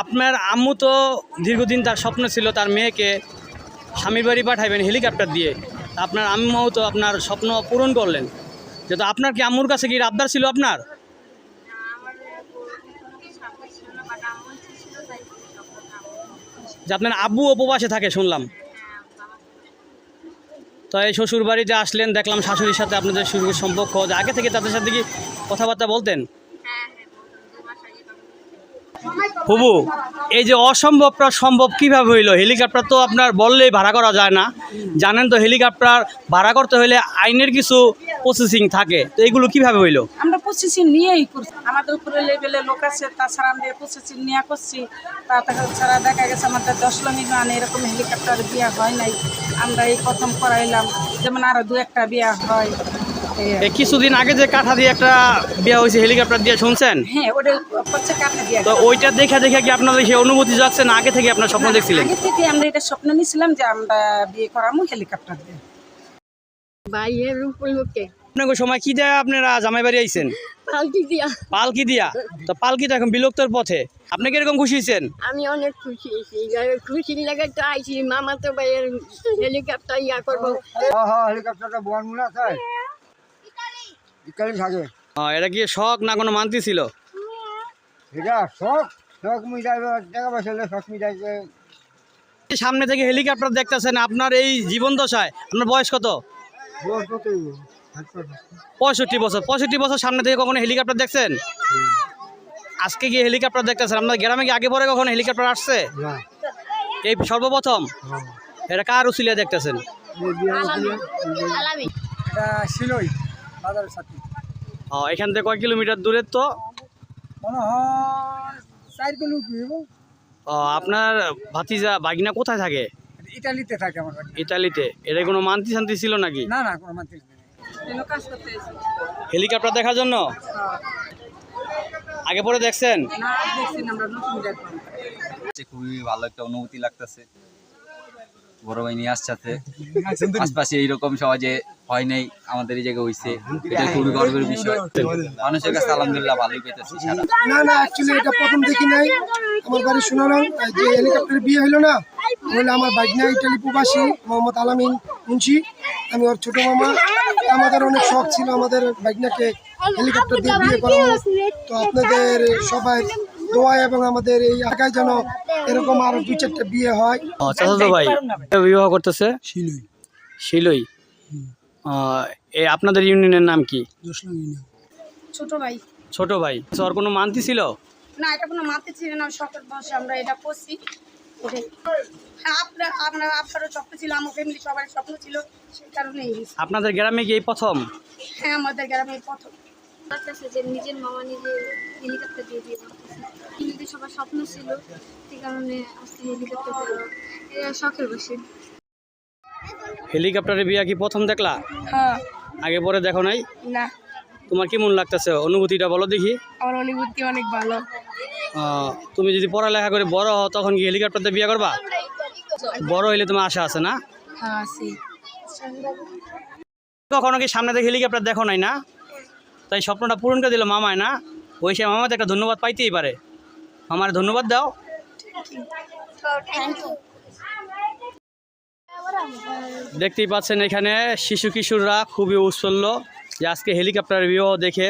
আপনার আম্মু তো দীর্ঘদিন তার স্বপ্ন ছিল তার মেয়েকে স্বামীর বাড়ি পাঠাইবেন হেলিকপ্টার দিয়ে। আপনার আম্মুও তো আপনার স্বপ্ন পূরণ করলেন। যেহেতু আপনার কি আম্মুর কাছে কি আবদার ছিল আপনার? যে আপনার আব্বু উপবাসে থাকে শুনলাম। তো এই শ্বশুর বাড়িতে আসলেন, দেখলাম শাশুড়ির সাথে আপনাদের শুরুর সম্পর্ক। আগে থেকে তাদের সাথে কি কথাবার্তা বলতেন? হুবু এই যে অসম্ভবটা সম্ভব কীভাবে হইল? হেলিকপ্টার তো আপনার বললেই ভাড়া করা যায় না। জানেন তো হেলিকপ্টার ভাড়া করতে হলে আইনের কিছু প্রসেসিং থাকে। তো এগুলো কীভাবে হইল? আমরা প্রসেসিং নিয়েই করছি। আমাদের উপরে লেভেলে লোক আছে, তাছাড়া আমরা প্রসেসিং নিয়ে করছি। তাছাড়া দেখা গেছে আমাদের দশ লক্ষ বিমান এরকম হেলিকপ্টার বিয়া হয় নাই। আমরা এই প্রথম করাইলাম। যেমন আরও দু একটা বিয়া হয়। কিছুদিন আগে যে কাঠা দিয়ে একটা বিয়ে হয়েছে হেলিকপ্টার দিয়ে শুনছেন? হ্যাঁ ওটা হচ্ছে কাঠা দিয়া তো ওইটা দেখে দেখে কি আপনাদের সেই অনুমতি যাচ্ছে না? আগে থেকে আপনার স্বপ্ন দেখছিলেন? আগে থেকে আমরা এটা স্বপ্ন নিয়েছিলাম যে আমরা বিয়ে করামু হেলিকপ্টার দিয়ে। বাইয়ের উপলক্ষে। আপনাকে সময় কি দেয় আপনারা? জামাই বাড়ি আইছেন? পালকি দিয়া। পালকি দিয়া? তো পালকি তো এখন বিলুপ্তর পথে। আপনি কীরকম খুশি হয়েছেন? আমি অনেক খুশি হয়েছি। খুশি লেগে তো আইছি। মামা তো ভাইয়ের হেলিকপ্টার ইয়া করব। হ্যাঁ হ্যাঁ হেলিকপ্টারটা বন মনে আছে ইকালি থাকে। এটা কি শখ না কোনো মান্তি ছিল? এটা শখ শখ মিটাই টাকা পয়সা শখ মিটাইছে সামনে থেকে হেলিকপ্টার দেখতেছেন আপনার এই জীবন দশায় আপনার বয়স কত। পঁয়ষট্টি বছর। পঁয়ষট্টি বছর সামনে থেকে কখনো হেলিকপ্টার দেখছেন? আজকে গিয়ে হেলিকপ্টার দেখতেছেন আপনার গ্রামে কি আগে পরে কখনো হেলিকপ্টার আসছে? এই সর্বপ্রথম? হ্যাঁ। এটা কার উসিলিয়া দেখতেছেন? এটা শিলই। বাজারের সাথে। ও এখান থেকে কয় কিলোমিটার দূরের তো? মনে হয় চার কিলো ও, আপনার ভাতিজা বাগিনা কোথায় থাকে? ইটালিতে থাকে আমার ইতালিতে। এটা কোনো মান্তি শান্তি ছিল নাকি? না না কোনো মান্তি হেলিকপ্টার দেখার জন্য? আগে পরে দেখছেন? না দেখছি না আমরা নতুন দেখলাম। হচ্ছে খুবই ভালো একটা অনুভূতি লাগতেছে। বড় ভাই নিয়ে আসছে আশপাশে এইরকম সহজে হয় নাই আমাদের এই জায়গায় হইছে। এটা খুবই গর্বের বিষয়। মানুষের কাছে আলহামদুলিল্লাহ ভালোই পেতেছি না না অ্যাকচুয়ালি এটা প্রথম দেখি নাই। আমার বাড়ি শোনালাম যে হেলিকপ্টারে বিয়ে হলো না বলে আমার বাইকনা ইটালি প্রবাসী মোহাম্মদ আলামিন মুন্সি। আমি ওর ছোট মামা। আমাদের অনেক শখ ছিল আমাদের বাইকনাকে হেলিকপ্টার দিয়ে বিয়ে করানো তো আপনাদের সবাই দোয়া এবং আমাদের এই এলাকায় যেন এরকম আরও দুই চারটা বিয়ে হয়। চাচাতো ভাই বিবাহ করতেছে? শিলই। ও, এ আপনাদের ইউনিয়নের নাম কি? ছোট ভাই। ছোট ভাই তো ওর কোনো মান্তি ছিল? না এটা কোনো মাতে ছিল না শখের বসে আমরা এটা করছি। হ্যাঁ আপনার আপনার আপনারও স্বপ্ন ছিল আমার ফ্যামিলি সবার স্বপ্ন ছিল সেই কারণে এই হয়েছে। আপনাদের গ্রামে কি এই প্রথম? হ্যাঁ আমাদের গ্রামে প্রথম। যে নিজের মামা নিজে হেলিকপ্টার দিয়ে দিয়ে করতেছে সবার স্বপ্ন ছিল সেই কারণে আজকে হেলিকপ্টার এটা শখের বসে। হেলিকপ্টারে বিয়া কি প্রথম দেখলা? হ্যাঁ। আগে পরে দেখো নাই? না। তোমার কেমন লাগতেছে? অনুভূতিটা বলো দেখি। আমার অনুভূতি অনেক ভালো। তুমি যদি পড়ালেখা করে বড় হও তখন কি হেলিকপ্টারতে বিয়ে করবা? বড় হইলে তোমার আশা আছে না? হ্যাঁ আছি। কখনো কি সামনে থেকে হেলিকপ্টার দেখো নাই না? তাই স্বপ্নটা পূরণ করে দিল মামায় না? ওই সে মামাতে একটা ধন্যবাদ পাইতেই পারে। আমার ধন্যবাদ দাও। দেখতেই পাচ্ছেন এখানে শিশু কিশোররা খুবই উৎসল্ল যে আজকে হেলিকপ্টার বিবাহ দেখে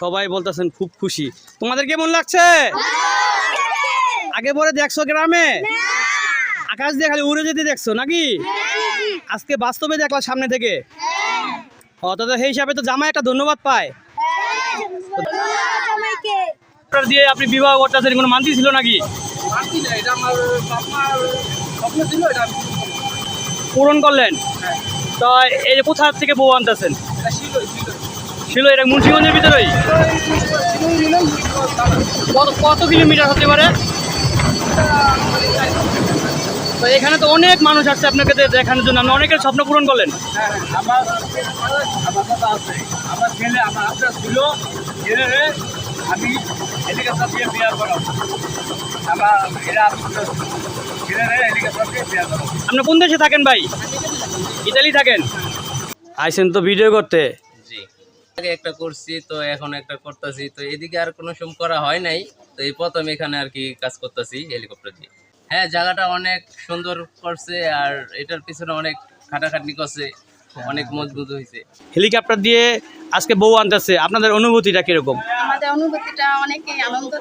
সবাই বলতেছেন খুব খুশি। তোমাদের কেমন লাগছে? আগে পরে দেখছ গ্রামে? আকাশ দিয়ে খালি উড়ে যেতে দেখছ নাকি? আজকে বাস্তবে দেখলা সামনে থেকে। ও তো সেই হিসাবে তো জামাই একটা ধন্যবাদ পায়। দিয়ে আপনি বিবাহ করতেছেন কোনো মান্তি ছিল নাকি পূরণ করলেন তো এই যে কোথা থেকে বউ আনতেছেন ছিল এটা মুন্সিগঞ্জের ভিতরেই কত কত কিলোমিটার হতে পারে তো এখানে তো অনেক মানুষ আসছে আপনাকে দেখানোর জন্য। আপনি অনেকের স্বপ্ন পূরণ করলেন। আমার আমার ছেলে আমার ছিল। আমি বিয়ে আমার এরা দিয়ে বিয়ে আপনি কোন দেশে থাকেন ভাই? ইতালি থাকেন? আইসেন তো ভিডিও করতে। জি। আগে একটা করছি তো এখন একটা করতেছি। তো এদিকে আর কোনো সোম করা হয় নাই। তো এই প্রথম এখানে আর কি কাজ করতেছি হেলিকপ্টার দিয়ে। হ্যাঁ জায়গাটা অনেক সুন্দর করছে আর এটার পিছনে অনেক খাটাখাটনি করছে অনেক মজবুত হয়েছে। হেলিকপ্টার দিয়ে আজকে বউ আনতেছে আপনাদের অনুভূতিটা কীরকম? আমাদের অনুভূতিটা অনেকই আনন্দ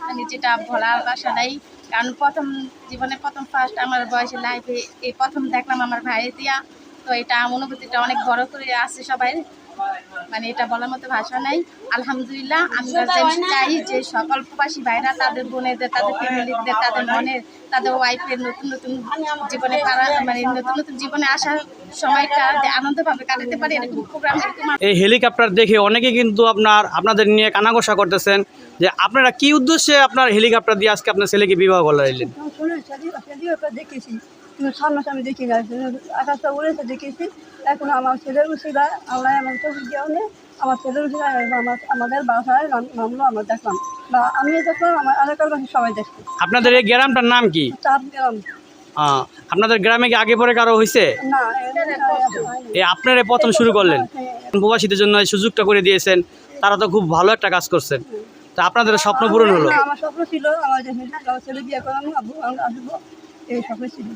মানে যেটা ভোলার বাসা নাই কারণ প্রথম জীবনে প্রথম ফার্স্ট আমার বয়সে লাইফে এই প্রথম দেখলাম আমার ভাইয়ের দিয়া তো এটা অনুভূতিটা অনেক বড় করে আছে সবাই। মানে এটা বলার মতো ভাষা নাই। আলহামদুলিল্লাহ আমরা চাই যে সকল প্রবাসী ভাইরা তাদের বোনেদের তাদের ফ্যামিলিদের তাদের মনের তাদের ওয়াইফের নতুন নতুন জীবনে পারা মানে নতুন নতুন জীবনে আসার সময়টা যে আনন্দভাবে কাটাতে পারে এরকম প্রোগ্রাম এই হেলিকপ্টার দেখে অনেকে কিন্তু আপনার আপনাদের নিয়ে কানাঘোষা করতেছেন যে আপনারা কি উদ্দেশ্যে আপনার হেলিকপ্টার দিয়ে আজকে আপনার ছেলেকে বিবাহ করলেন দেখেছি। কিন্তু সামনাসামনি দেখি না। আকাশটা উড়েছে দেখেছি এখন আমার ছেলের উচিলা আমরা এমন তো নেই আমার ছেলের উচিলা আমার আমাদের বাসায় নামলো আমরা দেখলাম। বা আমিও দেখলাম আমার এলাকার বাসী সবাই দেখছি। আপনাদের এই গ্রামটার নাম কি? চাপ আহ, আপনাদের গ্রামে কি আগে পরে কারও হয়েছে না এই আপনারা প্রথম শুরু করলেন। প্রবাসীদের জন্য এই সুযোগটা করে দিয়েছেন। তারা তো খুব ভালো একটা কাজ করছেন। তা আপনাদের স্বপ্ন পূরণ হলো? আমার স্বপ্ন ছিল আমার ছেলে বিয়ে করানো এই স্বপ্ন ছিল।